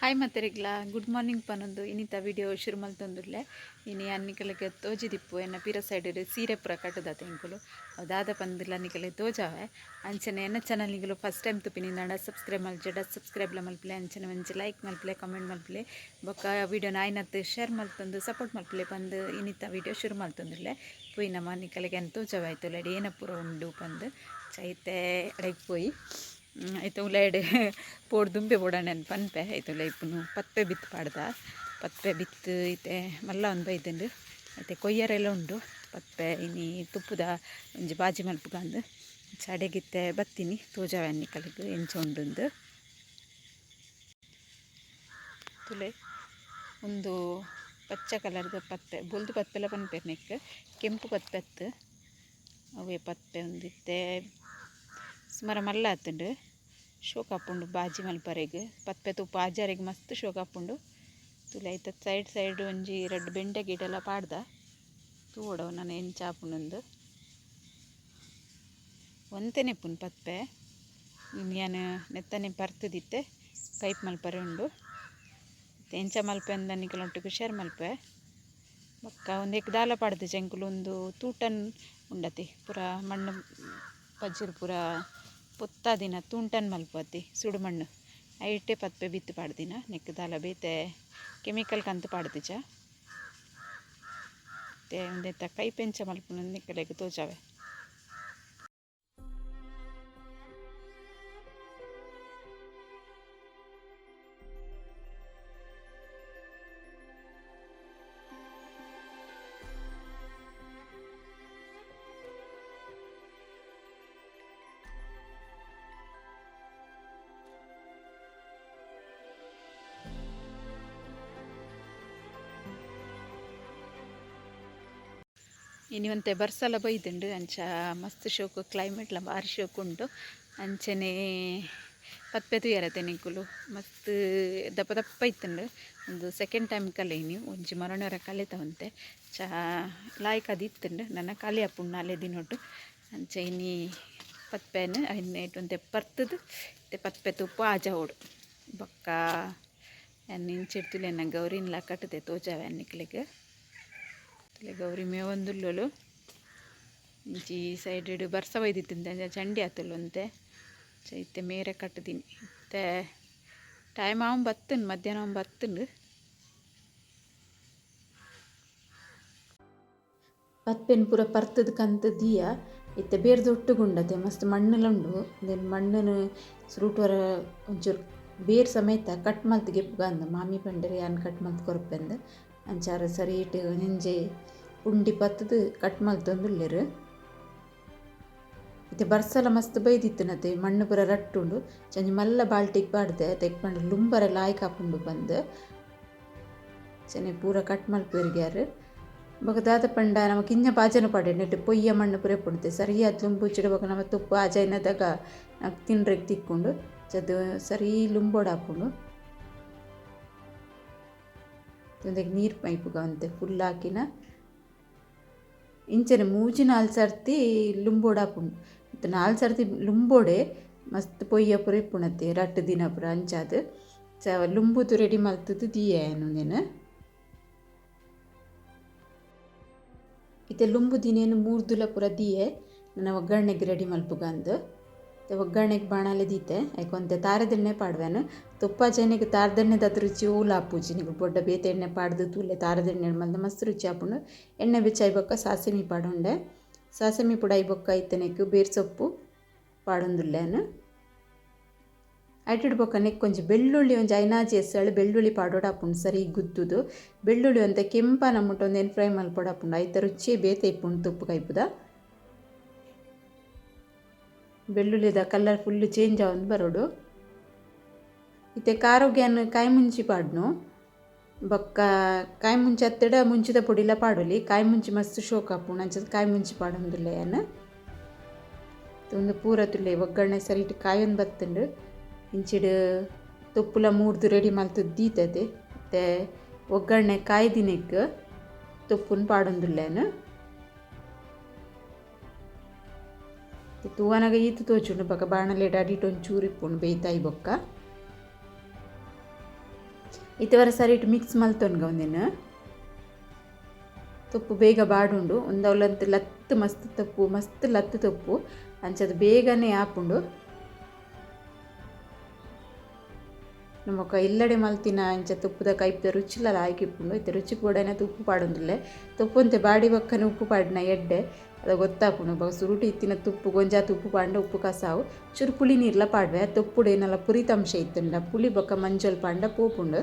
Hi ಮತ್ತೆರಿಗ್ಲ good morning ಪನ್ನೊಂದು ಇನ್ನಿತ ವಿಡಿಯೋ ಶುರು ಮಲ್ತೊಂದುರ್ಲೆ ಇನ್ನು ಅನ್ನಿಕಲಕ್ಕೆ ತೋಜಿದಿಪ್ಪು ಎನ್ನ ಪೀರ ಸೈಡ್ ಸೀರೆ ಪುರ ಕಟ್ಟದ ತೆಂಕುಲು ಅದಾದ ಪಂದಿಲ್ಲ ನಿಕಲೆ ತೋಜಾವೆ ಅಂಚನೆ ಎನ್ನ ಚಾನಲ್ ನಿಗಲು ಫಸ್ಟ್ ಟೈಮ್ ತುಪ್ಪಿನಿಂದ ಸಬ್ಸ್ಕ್ರೈಬ್ ಮಲ್ಜಡ ಸಬ್ಸ್ಕ್ರೈಬ್ಲ ಮಲ್ಪಲೆ ಅಂಚನೆ ಮಂಚೆ ಲೈಕ್ ಮಲ್ಪಲೆ ಕಮೆಂಟ್ ಮಲ್ಪಲೆ ಬೊಕ್ಕ ವಿಡಿಯೋ ನಾಯ್ನತ್ತು ಶೇರ್ ಮಲ್ತೊಂದು ಸಪೋರ್ಟ್ ಮಲ್ಪಲೆ ಬಂದು ಇನ್ನಿತ ವಿಡಿಯೋ ಶುರು ಮಲ್ತೊಂದುರ್ಲೆ ಪೋಯಿ ನಮ್ಮ ಅನ್ನಿಕಲೆಗೆ ಅನ್ ತೋಜಾವಾಯ್ತು ಲಡಿ ಏನ ಪೂರ ಉಂಡು ಬಂದು ಚೈತೆ ಅಡಗಿ ಪೋಯಿ ಐತೆ ಉಲಾಯ್ಡ್ ಪೋಡ್, ದುಂಬೆ ಬೋಡಾಣೆನ್ ಪನ್ಪೆ. ಐತೆ ಉಲೈ ಇಪ್ಪುನು ಪತ್ಪೆ ಬಿತ್ತು ಪಾಡ್ದ. ಪತ್ಪೆ ಬಿತ್ತು ಐತೆ ಮಲ್ಲ ಒಂದು ಬೈದಂಡು ಐತೆ ಕೊಯ್ಯರೆಲ್ಲ ಉಂಡು. ಪತ್ಪೆ, ಇನಿ ತುಪ್ಪದ, ಒಂಜಿ ಬಾಜಿ ಮಲ್ಪುಗಂದು. ಚಡೆಗಿತ್ತೆ, ಬತ್ತೀನಿ. ತೋಜಾವೆ ಕಲಗು, ಎಂಚ ಉಂಡು ತುಲೆ ಒಂದು ಪಚ್ಚ ಕಲರ್ದ ಪತ್ತೆ ಬೊಲ್ದು ಪತ್ಪೆಲ್ಲ ಪನ್ಪೆರ್ ಕೆಂಪು ಪತ್ಪೆತ್ತು. ಅವೇ ಪತ್ತೆ ಒಂದಿತ್ತೆ ಸುಮಾರು ಮಲ್ಲ ಆತುಂಡು ಶೋಕ್ ಆಪುಂಡು ಬಾಜಿ ಮಲ್ಪರೆಗ್ ಪತ್ಪೆ ತುಪ್ಪ ಆಜಾರೆಗ್ ಮಸ್ತ್ ಶೋಕ್ ಆಪುಂಡು ತುಲೆ ಐತ ಸೈಡ್ ಸೈಡ್ ಒಂಜಿ ರಡ್ಡ್ ಬೆಂಡೆ ಗಿಡಲ ಪಾಡ್ದ ತೂವಡವು ನಾನು ಎಂಚ ಆಪುಂಡು ಒಂತೆನೆ ಪುನ್ ಪತ್ಪೆ ನಾನು ನೆತ್ತನೆ ಪರ್ತದಿತ್ತೆ ಕೈಪ್ ಮಲ್ಪರೆ ಉಂಡು ಎಂಚ ಮಲ್ಪೆ ಅಂದ ಒಟ್ಟಿಗೆ ಶೇರ್ ಮಲ್ಪೆ ಬೊಕ್ಕ ಒಂದು ಎಕ್ ದಾಲ ಪಾಡ್ದು ಜಂಕುಲು ಒಂದು ತೂಟನ್ ಉಂಡತಿ ಪೂರ ಮಣ್ಣು ಪಜ್ಜಿರ್ ಪೂರ ದಿನ, ತುಂಟನ್ ಮಲ್ಪತಿ, ಸುಡುಮಣ್ಣು. ಐಟೆ ಪತ್ಪೆ ಬಿತ್ತು ಪಾಡ್ದಿನ ನೆಕ್ ದಾಲ ಬೇತೆ ಕೆಮಿಕಲ್ ಕಂತು ಪಾಡ್ದಿಜ ಒಂದೆತ್ತ ಕೈ ಪೆಂಚ ಮಲ್ಪುನ ನಿಕ್ಕಲೆಗ್ ತೋಜಾವೆ. ಇನಿ ಒಂತೆ ಬರ್ಸಲ ಬೈದುಂಡು. ಅಂಚ ಮಸ್ತ್ ಶೋಕು ಕ್ಲೈಮೇಟ್ಲ ಭಾರಿ ಶೋಕುಂಡು ಅಂಚನೆ ಪತ್ಪೆ ಎರತೆ ನಿಗುಲು ಮಸ್ತ್ ದಪ್ಪ ದಪ್ಪ ಇತ್ತುಂಡು. ಒಂದು ಸೆಕೆಂಡ್ ಟೈಮ್ ಕಲೇನಿ. ಒಂಜಿ ಮರಣರ ಕಲೆ ಒಂತೆ ಚಾ ಲಾಯ್ಕ್ ಅದು ಇತ್ತುಂಡು. ನನ್ನ ಕಲೆ ಅಪ್ಪುಂಡು ನಾಲೆ ದಿನೊಟ್ಟು ಅಂಚೆ ಇನಿ ಪತ್ಪೆನ್ ಐಟ್ ಒಂತೆ ಮತ್ತು ಪತ್ಪೆ ತುಪ್ಪು ಓಡು. ಬೊಕ್ಕ ಎನ್ನ ಗೌರಿನ್ಲ ಕಟ್ಟದೆ ತೋಜಾವೆ ಅನ್ನಿಕ್ಲಿಗೆ. ಗೌರಿ ಮೇವೊಂದುಲ್ಲೊಲು ಇಂಚಿ ಸೈಡ್ ಬರ್ಸ ಬೈದಿತ್ತಿಂದ ಚಂಡಿ ಆತುಲ್ಲು ಅಂತೆ. ಇತ್ತೆ ಮೇರೆ ಕಟ್ಟದಿನಿ ಇತ್ತೆ ಟೈಮ್ ಅವನ್ ಬತ್ತನ್ ಮಧ್ಯಾಹ್ನ ಅವನ್ ಬತ್ತನ್ ಪತ್ಪೆನ್ ಪೂರ ಪರ್ತದ ಕಂತ ದೀಯ ಇತ್ತೆ ಬೇರೆ ದೊಟ್ಟುಗುಂಡತೆ ಮಸ್ತ್ ಮಣ್ಣೆಲ್ಲ ಉಂಡು ದೆನ್ ಮಣ್ಣನ್ನು ಸುರುಟುವರ ಒಂಚೂರು ಬೇರ್ ಸಮೇತ ಕಟ್ ಮಲ್ತ್ ಗೆಪ್ಪುಗ ಅಂದ ಮಾಮಿ ಪಂಡರಿ ಯಾನ್ ಕಟ್ ಮಲ್ತ್ ಕೊರಪೆಂದ. ಅಂಚಾರ ചെറിയിട്ട് ನೆಂಜೆ ಉಂಡಿ ಪತ್ತದು ಕಟ್ ಮಲ್ತೊಂದುಲ್ಲೆರ್. ಇತ್ತೆ ಬರ್ಸಲ ಮಸ್ತ್ ಬೈದಿತ್ತುನತೆ ಮಣ್ಣು ಪೂರ ರಟ್ಟುಂಡು. ಚಂಜಿ ಮಲ್ಲ ಬಾಲ್ಟಿಗ್ ಪಾಡ್ದೆ ತೆಕ್ಪಂಡು ಲುಂಬರ ಲಾಯ್ಕ್ ಆಪುಂಡು ಬಂದು. ಚೆನ್ನೆ ಪೂರ ಕಟ್ ಮಲ್ಪೆರ್ಗ್ಯಾರ್ ಬೊಕ ದಾದ ಪಂಡ ನಮ ಕಿಂಜ ಪಾಜನ ಪಾಡೆ ನೆಟ್ಟು ಪೊಯ್ಯ ಮಣ್ಣು ಪೂರ ಪುಣ್ತೆ ಸರಿಯಾದ ಲುಂಬು ಚಿಡಬಕ ನಮ್ಮ ತುಪ್ಪ ಆಜೈನದಾಗ ತಿನ್ರೆಗ್ ತಿಕ್ಕೊಂಡು. ಚದು ಸರಿ ಲುಂಬೋಡ್ ತಂದೆಗೆ ನೀರು ಪೈಪುಗ ಅಂತೆ ಫುಲ್ ಹಾಕಿನ. ಇಂಚನೆ ಮೂಜಿ ನಾಲ್ ಸರ್ತಿ ಲುಂಬೋಡಾಪುಂಡು ಮತ್ತು ನಾಲ್ ಸರ್ತಿ ಲುಂಬೋಡೆ ಮಸ್ತ್ ಪೊಯ್ಯ ಪುರ ಇಪ್ಪುಣತ್ತೆ ರಟ್ಟು ದಿನ ಪುರ ಅಂಚಾದ್. ಚ ಲುಂಬುದು ರೆಡಿ ಮಲ್ತದ್ದು ದಿಯೇನು ನೇನು ಇತ್ತೆ ಲುಂಬು ದಿನೇನು ಮೂರು ದುಲ ಪುರ ದೀಯೆ ನನ್ನ ಒಗ್ಗರಣೆಗೆ ರೆಡಿ ಮಲ್ಪುಗ ಅಂದು. ಒಗ್ಗರಣೆಗೆ ಬಾಣಲೆ ದೀತೆ ಐಕೊಂತೆ ತಾರದೆಣ್ಣೆ ಪಾಡ್ವೇನು. ತುಪ್ಪ ಜನಿಗೆ ತಾರದೆಣ್ಣೆದ ರುಚಿ ಊಲ ನೀವು ಬೊಡ್ಡ ಬೇತೆ ಎಣ್ಣೆ ಪಾಡ್ದು ತೂಲೆ ತಾರದೆಣ್ಣೆ ಮಂದ ಮಸ್ತ್ ರುಚಿ ಆಪುಂಡು ಎಣ್ಣೆ ಬಿಚ್ಚ ಐಬೊಕ್ಕ ಸಾಸಿಮಿ ಪಾಡುಂಡೆ. ಸಾಸಿಮಿ ಪುಡ ಐಬೊಕ್ಕ ಇತ್ತನೇಕು ಬೇರ್ ಸೊಪ್ಪು ಪಾಡೊಂದುಲ್ಲೇನು. ಐಟಿಡ್ ಬೊಕ್ಕ ನೆಕ್ ಕೊಂಚ ಬೆಳ್ಳುಳ್ಳಿ ಒಂಜಿ ಐನಾಜಿ ಎಸ್ಸಳು ಬೆಳ್ಳುಳ್ಳಿ ಪಾಡೋಡ ಆಪುಂಡು ಸರಿ ಗುದ್ದುದು. ಬೆಳ್ಳುಳ್ಳಿ ಅಂತ ಕೆಂಪ ನಮ್ಮುಟ್ಟು ಒಂದು ಏನು ಫ್ರೈ ಮಲ್ಪೊಡಾಪುಂಡು ಐತ ರುಚಿ ಬೇತೆ ಇಪ್ಪುಂಡು ತುಪ್ಪ ಕೈಪುದ ಬೆಳ್ಳುಳ್ಳಿದ ಕಲರ್ ಫುಲ್ ಚೇಂಜ್ ಆವೊಂದು ಬರೋಡು. ಇತ್ತೆ ಕಾರೋಗ್ಯನ ಕಾಯಿ ಮುಂಚಿ ಪಾಡ್ನು. ಬೊಕ್ಕ ಕಾಯಿ ಮುಂಚಿ ಅತ್ತೆಡ ಮುಂಚಿದ ಪುಡಿಲ ಪಾಡೊಲಿ. ಕಾಯಿ ಮುಂಚಿ ಮಸ್ತ್ ಶೋಕ್ ಆಪುಂಡು ಅಂಚದ ಕಾಯಿ ಮುಂಚಿ ಪಾಡೊಂದುಲ್ಲೆ ಏನ ಒಂದು ಪೂರ ತುಲ್ಲೆ ಒಗ್ಗರಣೆ ಸರಿಟ್ ಕಾಯೊಂದು ಬತ್ತುಂಡು. ಇಂಚಿಡು ತುಪ್ಪುಲ ಮೂರ್ದು ರೆಡಿ ಮಲ್ತು ದೀತದೆ ಮತ್ತು ಒಗ್ಗರಣೆ ಕಾಯ್ದಿನೆಕ್ ತೊಪ್ಪುನ ಪಾಡೊಂದುಲ್ಲೇನು ತೂವನಗ ಈತು ತೋಚುಂಡು ಬೊಕ ಬಾಣಲೆ ಡಾಡಿಟ್ ಒಂಚೂರು ಇಪ್ಪುಂಡು ಬೇಯ್ತಾಯಿ ಬೊಕ್ಕ. ಇತವರ ಸರಿ ಇಟ್ಟು ಮಿಕ್ಸ್ ಮಲ್ತೊನ್ಗ ಒಂದೇನು. ತುಪ್ಪು ಬೇಗ ಬಾಡುಂಡು. ಒಂದವಲಂತ ಲತ್ತು ಮಸ್ತ್ ತಪ್ಪು, ಮಸ್ತ್ ಲತ್ತು ತಪ್ಪು. ಅಂಚದು ಬೇಗನೆ ಆಪುಂಡು. ನಮ್ಮಕ್ಕ ಇಲ್ಲಡೆ ಮಲ್ತಿನ ಅಂಚ ತುಪ್ಪದ ಕೈಪ್ದ ರುಚಿಲ ಆಯ್ಕಿಪ್ಪುಂಡು ಇತ್ತೆ ರುಚಿ ಕೂಡ ತುಪ್ಪು ಪಾಡೊಂದುಲ್ಲೆ ತುಪ್ಪಂತೆ ಬಾಡಿ ಬಕ್ಕನೆ ಉಪ್ಪು ಪಾಡಿನ ಎಡ್ಡೆ. ಅದು ಗೊತ್ತಾಪುಂಡು ಬಗ ಸುರುಟಿ ಇತ್ತಿನ ತುಪ್ಪು, ಗೊಂಜಾ ತುಪ್ಪು, ಪಾಂಡ ಉಪ್ಪು ಕಸಾವು ಚೂರು ಪುಳಿ ನೀರ್ಲ ಪಾಡ್ವೆ. ತುಪ್ಪುಡು ಏನಲ್ಲ ಪುರಿತಂಶ ಇತ್ತುಂಡ ಪುಳಿ ಬೊಕ್ಕ ಮಂಜಲ್ ಪಾಂಡ ಪೋಪುಂಡು.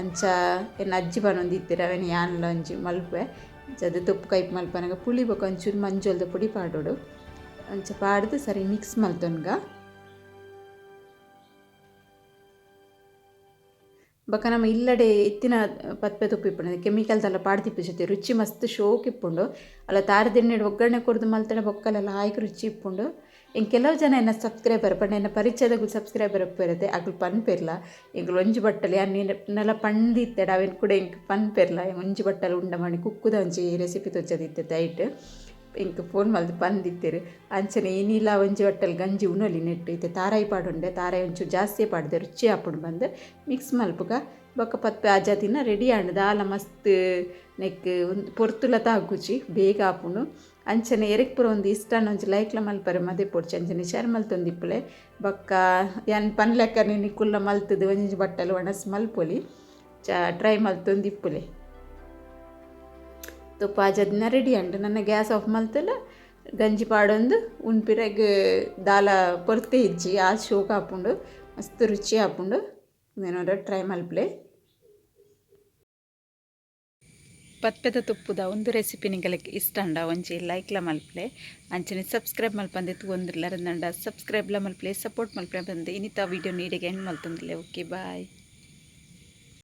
ಅಂಚ ಎನ್ನ ಅಜ್ಜಿ ಬನ್ನೊಂದು ಇತ್ತಿರ, ಅವೇನು ಯಾನ್ಲ ಒಂಜಿ ಮಲ್ಪೆ ಅದು ತುಪ್ಪು ಕೈಪ್ ಮಲ್ಪನಾಗ. ಪುಳಿ ಬೊಕ್ಕ ಒಂಚೂರು ಮಂಜಲ್ದ ಪುಡಿ ಪಾಡೋಡು. ಅಂಚ ಪಾಡ್ದು ಸರಿ ಮಿಕ್ಸ್ ಮಲ್ತೊನ್ಗ. ಬೊಕ ನಮ್ಮ ಇಲ್ಲಡೆ ಇತ್ತಿನ ಪತ್ಪೆ ತುಪ್ಪಿಪ್ಪುಂಡು ಕೆಮಿಕಲ್ದೆಲ್ಲ ಪಾಡ್ದಿಪ್ಪು ಜೊತೆ ರುಚಿ ಮಸ್ತ್ ಶೋಕ್ ಇಪ್ಪುಂಡು ಅಲ್ಲ ತಾರದಿಣ್ಣೆಡು ಒಗ್ಗರಣೆ ಕೊಡ್ದು ಮಲ್ತಡೆ ಬೊಕ್ಕಲೆಲ್ಲ ಆಯ್ಕೆ ರುಚಿ ಇಪ್ಪುಂಡು ಇಂಕ ಕೆಲವು ಜನ ಎನ್ನ ಸಬ್ಸ್ಕ್ರೈಬರ್ ಪಂಡ ಎನ್ನ ಪರಿಚಯದಾಗು ಸಬ್ಸ್ಕ್ರೈಬರ್ ಇರುತ್ತೆ ಅಗ್ಲು ಪನ್ಪೆರ್ಲ ಎಂಗ್ಲು ಒಂಜಿ ಬಟ್ಟಲು ಯಾನ್ ನೆಲ ಪಂದಿತ್ತೆಡ ಅವೆನ್ ಕೂಡ ಇಂಕ್ ಪನ್ಪೆರ್ಲ ಒಂಜಿ ಬಟ್ಟಲು ಉಂಡ ಮಾಡಿ ಕುಕ್ಕುದ ಒಂಜಿ ರೆಸಿಪಿ ತೊಚ್ಚದಿತ್ತೆ ಐಟ್ ಇಂಕ್ ಫೋನ್ ಮಲ್ದು ಪಂದಿತ್ತೆರ್. ಅಂಚನೆ ಏನಿಲ್ಲ, ಒಂಜಿ ಒಟ್ಟಲ್ಲಿ ಗಂಜಿ ಉಣಲಿ ನೆಟ್ಟು ಇತ್ತೆ ತಾರಾಯಿ ಪಾಡುಂಡೆ ತಾರಾಯಿ ಒಂಚೂರು ಜಾಸ್ತಿ ಪಾಡ್ದೆ, ರುಚಿ ಹಾಪುಂಡು ಬಂದು ಮಿಕ್ಸ್ ಮಲ್ಪುಗ. ಬೊಕ್ಕ ಪತ್ತೆ ಆ ರೆಡಿ ಆಂಡ್, ದಾಲ ಮಸ್ತ್ ನೆಕ್ ಒಂದು ಪೊರ್ತುಲ ತಾಗುಚಿ, ಬೇಗ ಆಪುಂಡು. ಅಂಚನೆ ಎರೆಕ್ ಪೂರ ಒಂದು ಇಷ್ಟ ಒಂಜಿ ಲೈಕ್ಲ ಮಲ್ಪರೆ, ಮದೆ ಪೊಡ್ಚಿ. ಅಂಚನೆ ಶೇರ್ ಮಲ್ತೊಂದಿಪ್ಪಳೆ ಬೊಕ್ಕ ಯಾನ್ ಪನ್ಲೆಕ್ಕ ನಿಕ್ಕುಲ್ಲ ಮಲ್ತದು, ಒಂಜಿ ಬಟ್ಟಲು ಒಣಸ್ ಮಲ್ಪೊಲಿ. ಚ ಟ್ರೈ ಮಲ್ತೊಂದಿಪ್ಪುಲೆ ತುಪ್ಪ ರೆಡಿ ಅಂಡು ನನ್ನ ಗ್ಯಾಸ್ ಆಫ್ ಮಲ್ತಲ್ಲ ಗಂಜಿ ಪಾಡೊಂದು ಉಣ್ಪಿರಾಗ ದಾಲ ಪೊರ್ತೆ ಇಜ್ಜಿ ಆ ಶೋಕ ಆಪುಂಡು ಮಸ್ತ್ ರುಚಿ ಆಪುಂಡು ಏನಾರ ಟ್ರೈ ಮಲ್ಪಲೆ ಪತ್ಪೆದ ತುಪ್ಪದ ಒಂದು ರೆಸಿಪಿ ನಿಂಗಳಿಗೆ ಇಷ್ಟ ಅಂಡ, ಒಂಜಿ ಲೈಕ್ಲ ಮಲ್ಪಲೆ. ಅಂಚನೆ ಸಬ್ಸ್ಕ್ರೈಬ್ ಮಲ್ಪಂದೆ ತೂಂದಿರ್ಲಾರ ಸಬ್ಸ್ಕ್ರೈಬ್ಲ ಮಲ್ಪಲೆ ಸಪೋರ್ಟ್ ಮಲ್ಪಲೆ ಬಂದೆ ಇನ್ನಿತ ವೀಡಿಯೋ ನೀಡಿಗೆ ಹೆಣ್ಣು ಮಲ್ತಂದಿಲ್ಲ ಓಕೆ ಬಾಯ್